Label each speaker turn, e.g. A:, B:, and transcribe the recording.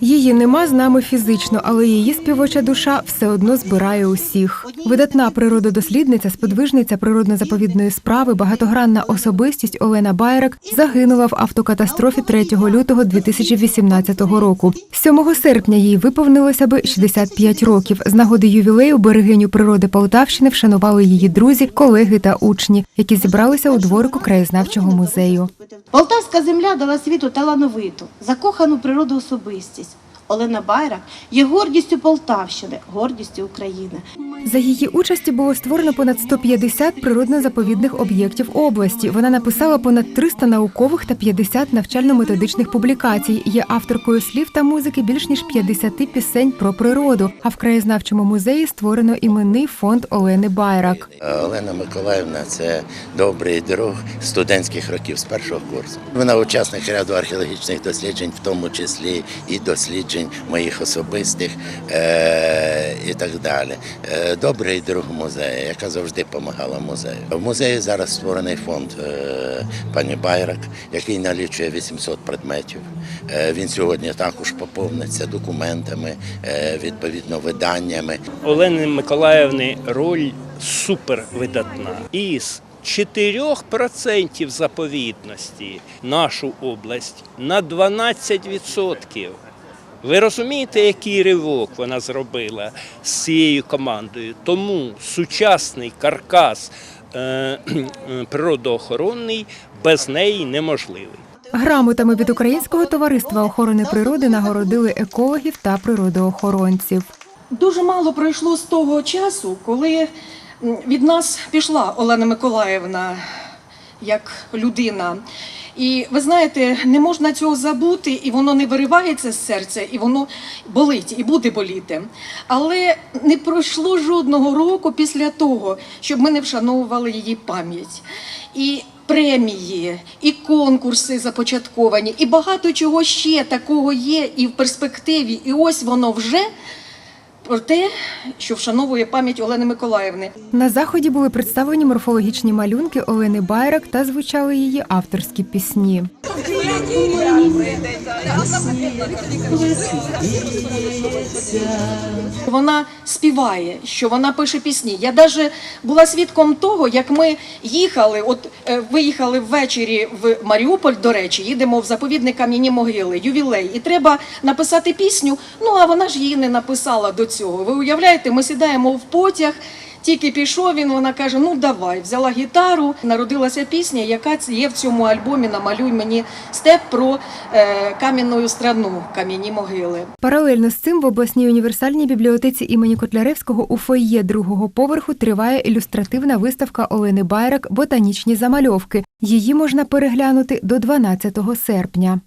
A: Її нема з нами фізично, але її співоча душа все одно збирає усіх. Видатна природодослідниця, сподвижниця природно-заповідної справи, багатогранна особистість Олена Байрак загинула в автокатастрофі 3 лютого 2018 року. 7 серпня їй виповнилося би 65 років. З нагоди ювілею берегиню природи Полтавщини вшанували її друзі, колеги та учні, які зібралися у дворику краєзнавчого музею.
B: Полтавська земля дала світу талановиту, закохану природу особистість. Олена Байрак є гордістю Полтавщини, гордістю України.
A: За її участі було створено понад 150 природно-заповідних об'єктів області. Вона написала понад 300 наукових та 50 навчально-методичних публікацій. Є авторкою слів та музики більш ніж 50 пісень про природу. А в краєзнавчому музеї створено іменний фонд Олени Байрак.
C: Олена Миколаївна це добрий друг студентських років з першого курсу. Вона учасник ряду археологічних досліджень, в тому числі і досліджень моїх особистих е- і так далі. Добрий друг музею, яка завжди допомагала музею. В музеї зараз створений фонд е- пані Байрак, який налічує 800 предметів. Е, Він сьогодні також поповниться документами, е, відповідно виданнями.
D: Олени Миколаївни роль супер видатна. Із 4% заповідності нашу область на 12%. Ви розумієте, який ривок вона зробила з цією командою? Тому сучасний каркас е, природоохоронний без неї неможливий.
A: Грамотами від Українського товариства охорони природи нагородили екологів та природоохоронців.
E: Дуже мало пройшло з того часу, коли від нас пішла Олена Миколаївна як людина. І ви знаєте, не можна цього забути, і воно не виривається з серця, і воно болить, і буде боліти. Але не пройшло жодного року після того, щоб ми не вшановували її пам'ять. І премії, і конкурси започатковані, і багато чого ще такого є і в перспективі. І ось воно вже про те, що вшановує пам'ять Олени Миколаївни.
A: На заході були представлені морфологічні малюнки Олени Байрак та звучали її авторські пісні.
E: Вона співає, що вона пише пісні. Я навіть була свідком того, як ми їхали, от е, виїхали ввечері в Маріуполь, до речі, їдемо в заповідник кам'яні могили, ювілей, і треба написати пісню. Ну а вона ж її не написала до цього. Ви уявляєте, ми сідаємо в потяг. Тільки пішов він, вона каже: Ну давай, взяла гітару. Народилася пісня, яка є в цьому альбомі Намалюй мені степ про е, кам'яну страну, кам'яні могили.
A: Паралельно з цим в обласній універсальній бібліотеці імені Котляревського у фойє другого поверху триває ілюстративна виставка Олени Байрак Ботанічні замальовки. Її можна переглянути до 12 серпня.